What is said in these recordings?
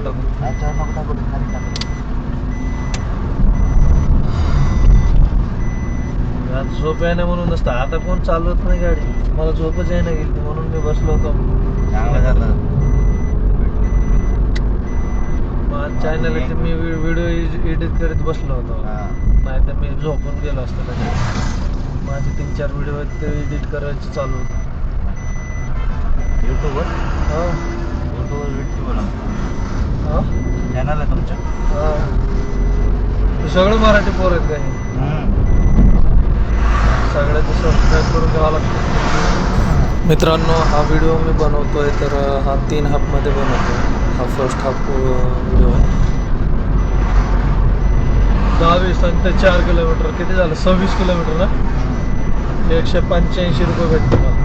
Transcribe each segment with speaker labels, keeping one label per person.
Speaker 1: नका टाकू
Speaker 2: अच्छा नको टाकू दे, खाली टाकू दे.
Speaker 1: आज झोप आहे ना म्हणून नसतं. आता कोण चालवत नाही गाडी? मला झोपच आहे ना गेली म्हणून मी बसलो होतो.
Speaker 2: चांगलं झालं?
Speaker 1: चॅनल मी व्हिडिओ एडिट करीत बसलो होतो.
Speaker 2: हा.
Speaker 1: नाही तर मी झोपून गेलो असतो त्याच्यात माझे तीन चार व्हिडिओ आहेत ते एडिट करायचे चालू होते.
Speaker 2: युट्यूबवर
Speaker 1: हो.
Speaker 2: युट्यूबवर व्हिडिओ बनवतो चॅनल आहे तुमचं?
Speaker 1: हो. सगळे मराठी पोर आहेत काही सगळ्याचं सबस्क्राईब करून घ्यावं लागतं. मित्रांनो हा व्हिडिओ मी बनवतोय तर हा तीन हाफमध्ये बनवतोय. हा फर्स्ट हाफ व्हिडिओ आहे दहावीस आणि ते चार किलोमीटर किती झालं? सव्वीस किलोमीटर ना? एकशे पंच्याऐंशी रुपये भेटते मला.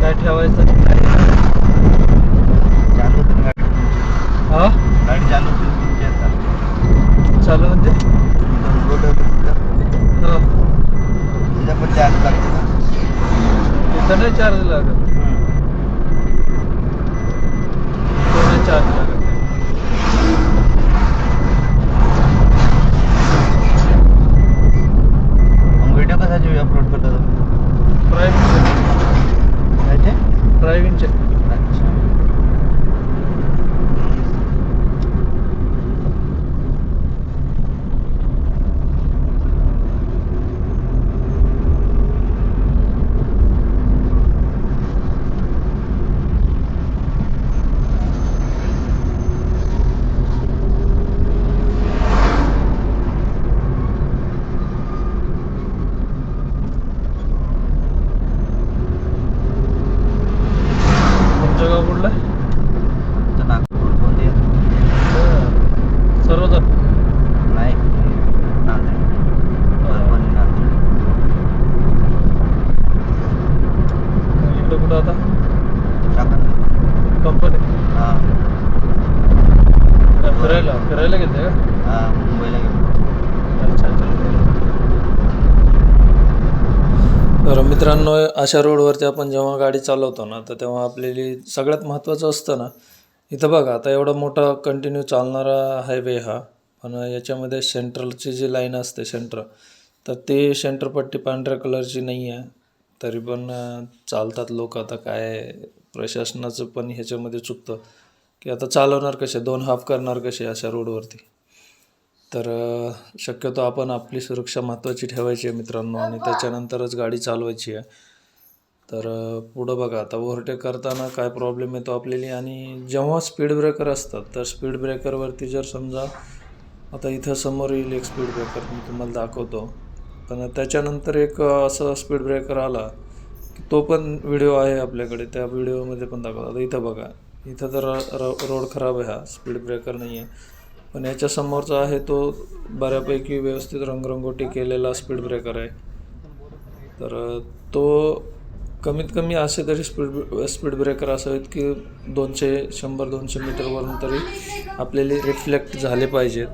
Speaker 1: काय ठेवायचं आणि काय नाही.
Speaker 2: चालू होती ना गाडी
Speaker 1: हा
Speaker 2: गाडी चालू होती तुमची आता.
Speaker 1: चालू म्हणजे
Speaker 2: रोड होती तिथं.
Speaker 1: हा
Speaker 2: तिथं पण चार्ज लागते ना
Speaker 1: तिथं नाही चार्ज लागत तिथं नाही चार्ज लागत
Speaker 2: मग व्हिडिओ कशाचे अपलोड करता तुम्ही
Speaker 1: ड्रायव्हिंगचे
Speaker 2: त्याचे
Speaker 1: ड्रायव्हिंगचे
Speaker 2: अच्छा
Speaker 1: तुमचं गाव कुठलं आहे?
Speaker 2: तर नागपूर गोंदिया
Speaker 1: सर्वजण
Speaker 2: नाही नांदेड परभणी नांदेड
Speaker 1: इकडं कुठं आता
Speaker 2: चाकण
Speaker 1: कंपनी
Speaker 2: हा.
Speaker 1: फिरायला फिरायला गेलते का?
Speaker 2: हा मुंबईला गेलो.
Speaker 1: अच्छा अच्छा. तर मित्रांनो अशा रोडवरती आपण जेव्हा गाडी चालवतो ना तर तेव्हा आपल्याली सगळ्यात महत्त्वाचं असतं ना इथं बघा आता एवढा मोठा कंटिन्यू चालणारा हायवे हा पण याच्यामध्ये सेंट्रलची जी लाईन असते सेंटर तर ते सेंटरपट्टी पांढऱ्या कलरची नाही आहे तरी पण चालतात लोक आता काय प्रशासनाचं पण ह्याच्यामध्ये चुकतं. की आता चालवणार कसे? दोन हाफ करणार कसे अशा रोडवरती तर शक्यतो आपण आपली सुरक्षा महत्त्वाची ठेवायची आहे मित्रांनो आणि त्याच्यानंतरच गाडी चालवायची आहे. तर पुढं बघा आता ओव्हरटेक करताना काय प्रॉब्लेम येतो आपल्याला? आणि जेव्हा स्पीड ब्रेकर असतात तर स्पीड ब्रेकरवरती जर समजा आता इथं समोर येईल एक स्पीड ब्रेकर मी तुम्हाला दाखवतो. पण त्याच्यानंतर एक असं स्पीड ब्रेकर आला तो पण व्हिडिओ आहे आपल्याकडे. त्या व्हिडिओमध्ये पण दाखवतो आता इथं बघा. इथं तर र- रोड खराब आहे हा. स्पीड ब्रेकर नाही आहे पण याच्या समोरचा आहे तो बऱ्यापैकी व्यवस्थित रंगरंगोटी केलेला स्पीड ब्रेकर आहे. तर तो कमीत कमी असे तरी स्पीड स्पीड ब्रेकर असावेत की दोनशे शंभर दोनशे मीटरवरून तरी आपल्याला रिफ्लेक्ट झाले पाहिजेत.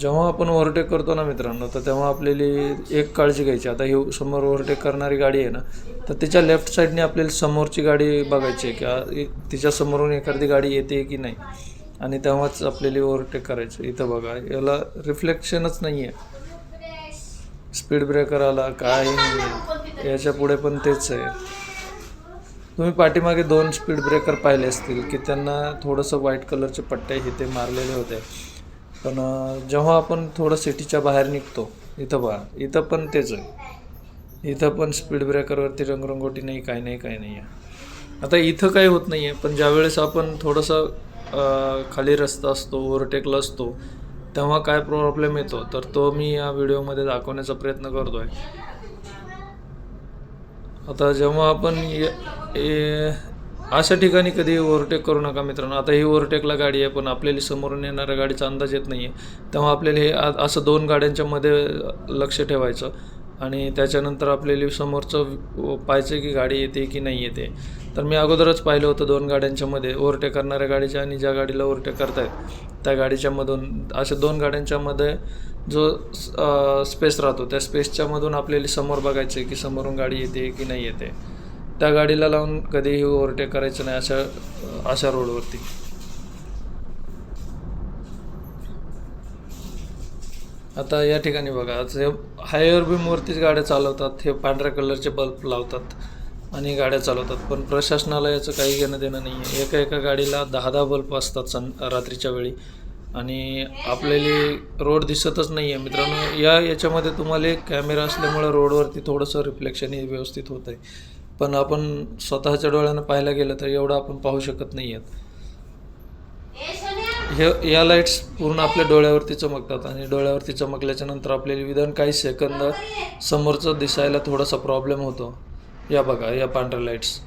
Speaker 1: जेव्हा आपण ओव्हरटेक करतो ना मित्रांनो तर तेव्हा आपल्याला एक काळजी घ्यायची. आता ही समोर ओव्हरटेक करणारी गाडी आहे ना तर तिच्या लेफ्ट साईडने आपल्याला समोरची गाडी बघायची आहे की तिच्या समोरून एखादी गाडी येते की नाही? आणि तेव्हाच आपल्याला ओव्हरटेक करायचं. इथं बघा याला रिफ्लेक्शनच नाही आहे स्पीड ब्रेकर आला काय नाही. याच्यापुढे पण तेच आहे. तुम्ही पाठीमागे दोन स्पीड ब्रेकर पाहिले असतील की त्यांना थोडंसं व्हाईट कलरचे पट्टे हे ते मारलेले होते. पण जेव्हा आपण थोडं सिटीच्या बाहेर निघतो इथं बा इथं पण तेच आहे. इथं पण स्पीड ब्रेकरवरती रंगरंगोटी नाही काही नाही काय नाही आहे. आता इथं काही होत नाही आहे पण ज्यावेळेस आपण थोडंसं खाली रस्ता असतो ओव्हरटेकला असतो तेव्हा काय प्रॉब्लेम येतो? तर तो मी या व्हिडिओमध्ये दाखवण्याचा प्रयत्न करतो आहे आता जेव्हा आपण ए- अशा ठिकाणी कधी ओव्हरटेक करू नका मित्रांनो. आता ही ओव्हरटेकला गाडी आहे पण आपल्याला समोरून येणाऱ्या गाडीचा अंदाज येत नाही आहे तेव्हा आपल्याला हे आ- असं दोन गाड्यांच्या मध्ये लक्ष ठेवायचं. आणि त्याच्यानंतर आपल्याला समोरचं पाहायचं की गाडी येते की नाही येते. तर मी अगोदरच पाहिलं होतं दोन गाड्यांच्यामध्ये ओव्हरटेक करणाऱ्या गाडीच्या आणि ज्या गाडीला ओव्हरटेक करतायत त्या गाडीच्यामधून अशा दोन गाड्यांच्यामध्ये जो स्पेस राहतो त्या स्पेसच्यामधून आपल्याला समोर बघायचं आहे की समोरून गाडी येते की नाही येते. त्या गाडीला लावून कधीही ओव्हरटेक करायचं नाही अशा अशा रोडवरती आता या ठिकाणी बघा जे हायवर हायर बीमवरतीच गाड्या चालवतात हे पांढऱ्या कलरचे बल्ब लावतात आणि गाड्या चालवतात. पण प्रशासनाला याचं काही घेणं देणं नाही आहे एका एका गाडीला दहा दहा बल्ब असतात सं रात्रीच्या वेळी. आणि आपल्याला रोड दिसतच नाही आहे मित्रांनो या याच्यामध्ये तुम्हाला कॅमेरा असल्यामुळं रोडवरती थोडंसं रिफ्लेक्शन हे व्यवस्थित होत आहे पण आपण स्वतःच्या डोळ्यानं पाहायला गेलं तर एवढं आपण पाहू शकत नाही आहेत हे या लाईट्स पूर्ण आपल्या डोळ्यावरती चमकतात आणि डोळ्यावरती चमकल्याच्या नंतर आपल्याला विधान काही सेकंद समोरचं दिसायला थोडासा प्रॉब्लेम होतो. या बघा या पांढऱ्या लाईट्स.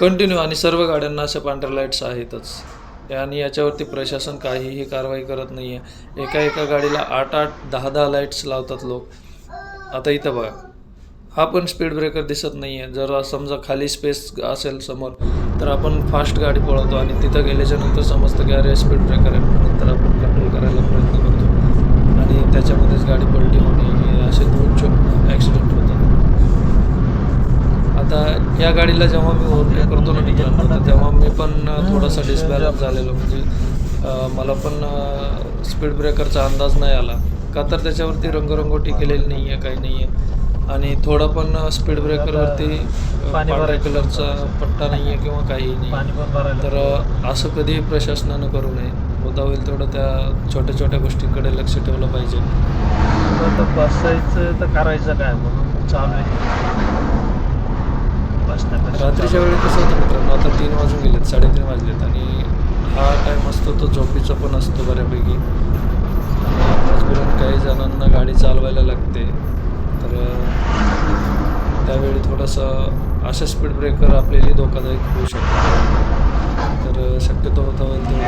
Speaker 1: कंटिन्यू आणि सर्व गाड्यांना अशा पांढऱ्या लाईट्स आहेतच. आणि याच्यावरती प्रशासन काहीही कारवाई करत नाही आहे एका एका गाडीला आठ आठ दहा दहा लाईट्स लावतात लोक. आता इथं बघा. हा पण स्पीड ब्रेकर दिसत नाही आहे जर समजा खाली स्पेस असेल समोर तर आपण फास्ट गाडी पळवतो आणि तिथं गेल्याच्यानंतर समजतं की अरे स्पीड ब्रेकर आहे म्हणून नंतर आपण कंट्रोल करायला प्रयत्न करतो. आणि त्याच्यामध्येच गाडी पलटी होणे हे असे दोन छोट ॲक्सिडेंट होतात. आता या गाडीला जेव्हा मी ओव्हरटेक करतो ना मित्रांनो तेव्हा मी पण थोडासा डिस्बॅलन्स झालेलो. म्हणजे मला पण स्पीड ब्रेकरचा अंदाज नाही आला. का तर त्याच्यावरती रंगरंगोटी केलेली नाही आहे काही नाही आहे आणि थोडा पण स्पीड ब्रेकरवरती पांढऱ्या
Speaker 3: भरायचं.
Speaker 1: कलरचा पट्टा नाही आहे किंवा काही नाही तर असं कधीही प्रशासनानं करू नये. होता होईल तेवढं त्या छोट्या छोट्या गोष्टींकडे लक्ष ठेवलं पाहिजे.
Speaker 3: बसायचं तर करायचं काय? म्हणून चालू आहे.
Speaker 1: रात्रीच्या वेळी कसं होतं मित्रांनो आता तीन वाजून गेलेत साडेतीन वाजलेत आणि हा टाईम असतो तो झोपीचा पण असतो बऱ्यापैकी. मजबुरीन काही जणांना गाडी चालवायला लागते. तर त्यावेळी थोडंसं अशा स्पीड ब्रेकर आपल्याला धोकादायक होऊ शकतो. तर शक्यतो होता होईल तेवढं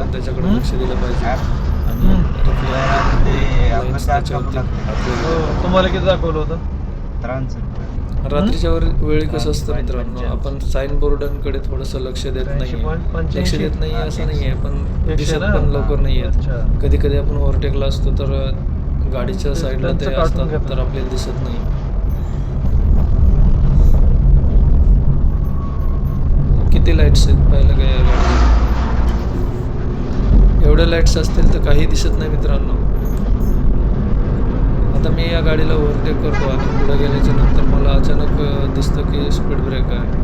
Speaker 1: पण त्याच्याकडे लक्ष दिलं पाहिजे.
Speaker 3: हो, तुम्हाला किती दाखवलं होतं?
Speaker 1: रात्रीच्या वर- वेळी कसं असतं मित्रांनो आपण साईन बोर्डांकडे थोडंसं लक्ष देत नाही. लक्ष देत नाही असं नाही आहे पण दिसत? पण लवकर नाही आहेत. कधी कधी आपण ओव्हरटेकला असतो तर गाडीच्या साईडला ते असतात. तर आपल्याला दिसत नाही. किती लाईट्स आहेत पाहिलं काय या गाडीला एवढ्या लाईट्स असतील तर काही दिसत नाही मित्रांनो. आता मी या गाडीला ओव्हरटेक करतो आणि पुढे गेल्याच्यानंतर मला अचानक दिसतं की स्पीड ब्रेक आहे.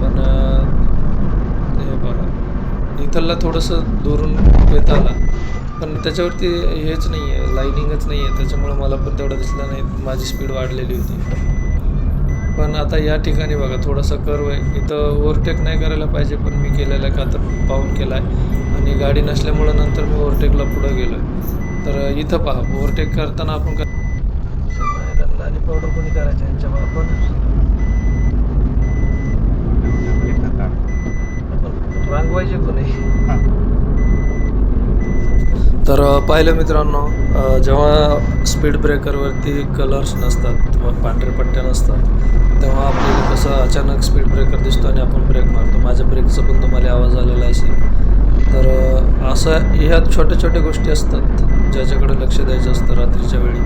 Speaker 1: पण हे बघा. इथला थोडंसं दुरून येत आला पण त्याच्यावरती हेच नाही आहे लाईनिंगच नाही आहे त्याच्यामुळं मला पण तेवढं दिसलं नाही. माझी स्पीड वाढलेली होती. पण आता या ठिकाणी बघा थोडासा कर्व आहे. इथं ओव्हरटेक नाही करायला पाहिजे पण मी केलेला आहे का तर पाहून केला आहे आणि गाडी नसल्यामुळं नंतर मी ओव्हरटेकला पुढं गेलो आहे तर इथं पहा ओव्हरटेक करताना आपण काय
Speaker 3: आणि पावडर कोणी करायचं? यांच्यावर आपण आपण रांगवायचे कोणी?
Speaker 1: तर पाहिलं मित्रांनो जेव्हा स्पीड ब्रेकरवरती कलर्स नसतात किंवा पांढरे पट्ट्या नसतात तेव्हा आपल्याला कसं अचानक स्पीड ब्रेकर दिसतो आणि आपण ब्रेक मारतो. माझ्या ब्रेकचा पण तुम्हाला आवाज आलेला असेल. तर असं ह्या छोट्या छोट्या गोष्टी असतात ज्याच्याकडे लक्ष द्यायचं असतं रात्रीच्या वेळी.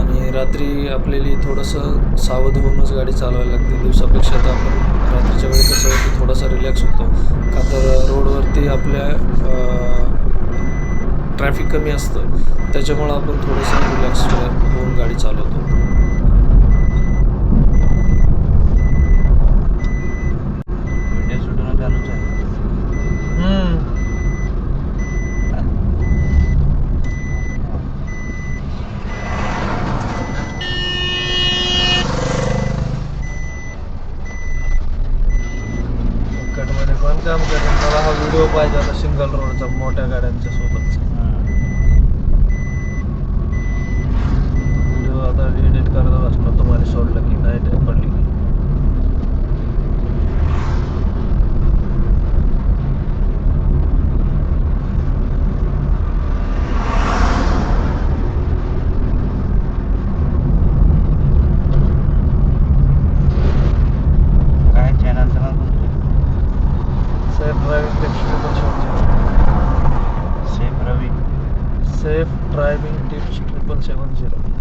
Speaker 1: आणि रात्री आपल्याला थोडंसं सावध होऊनच गाडी चालवायला लागते. दिवसापेक्षा तर आपण रात्रीच्या वेळी कसं होतं थोडासा रिलॅक्स होतो. का तर रोडवरती आपल्या ट्रॅफिक कमी असतं. त्याच्यामुळं आपण थोडंसं रिलॅक्स होऊन गाडी चालवतो.
Speaker 3: kapanışa kapanışa.